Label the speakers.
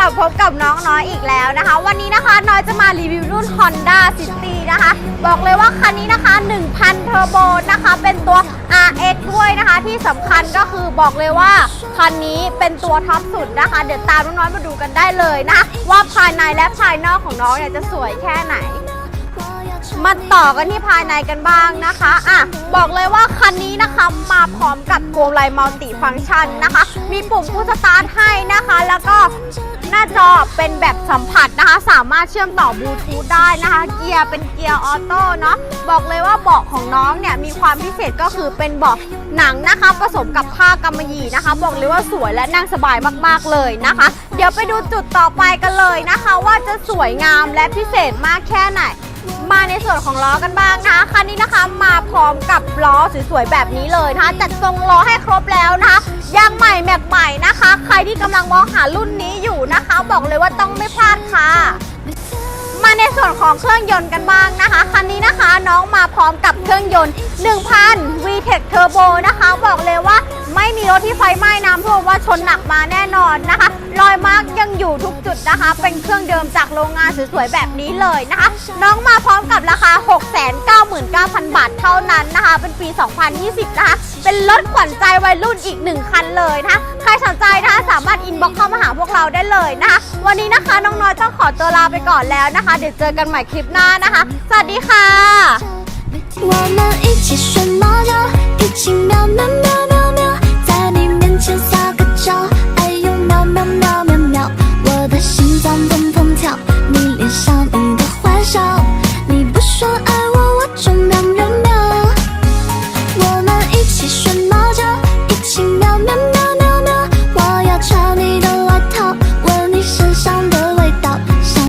Speaker 1: ลับพบกับน้องน้อยอีกแล้วนะคะ วันนี้นะคะน้อยจะมารีวิวรุ่น Honda City นะคะ บอกเลยว่าคันนี้นะคะ 1,000 เทอร์โบนะคะ เป็นตัว RX ด้วยนะคะ ที่สำคัญก็คือบอกเลยว่า คันนี้เป็นตัวท็อปสุดนะคะ เดี๋ยวตามน้องน้อยมาดูกันได้เลยนะคะว่าภายในและภายนอกของน้องเนี่ยจะสวยแค่ไหน มาต่อกันที่ภายในกันบ้างนะคะอะบอกเลยว่าคันนี้นะคะมาพร้อมกับโกมไลมัลติฟังก์ชันนะคะ มีปุ่มพุชสตาร์ทให้นะคะ แล้วก็หน้าจอเป็นแบบสัมผัสนะคะ สามารถเชื่อมต่อบลูทูธได้นะคะ เกียร์เป็นเกียร์ออโต้เนาะบอกเลยว่าเบาะของน้องเนี่ยมีความพิเศษก็คือเป็นเบาะหนังนะคะ ผสมกับผ้ากำมะหยี่นะคะ บอกเลยว่าสวยและนั่งสบายมากๆเลยนะคะ เดี๋ยวไปดูจุดต่อไปกันเลยนะคะ ว่าจะสวยงามและพิเศษมากแค่ไหน มาในส่วนของล้อกันบ้างนะคะคันนี้นะคะมาพร้อมกับล้อสวยๆแบบนี้เลยนะคะจัดทรงล้อให้ครบแล้วนะคะยางใหม่แม็กใหม่นะคะ ใครที่กำลังมองหารุ่นนี้อยู่นะคะ บอกเลยว่าต้องไม่พลาดค่ะ มาในส่วนของเครื่องยนต์กันบ้างนะคะคันนี้นะคะน้องมาพร้อมกับเครื่องยนต์ 1000 VTEC Turbo นะคะ บอกเลยว่า รถที่ไฟไหม้น้ำท่วมว่าชนหนักมาแน่นอนนะคะ รอยมาร์กยังอยู่ทุกจุดนะคะ เป็นเครื่องเดิมจากโรงงานสวยๆแบบนี้เลยนะคะ น้องมาพร้อมกับราคา 699,000 บาทเท่านั้นนะคะ เป็นปี 2020 นะคะ เป็นรถขวัญใจวัยรุ่นอีกหนึ่งคันเลยนะคะ ใครสนใจนะคะสามารถอินบ็อกเข้ามาหาพวกเราได้เลยนะคะ วันนี้นะคะน้องน้อยต้องขอตัวลาไปก่อนแล้วนะคะ เดี๋ยวเจอกันใหม่คลิปหน้านะคะ สวัสดีค่ะ
Speaker 2: 我们一起学猫叫，一起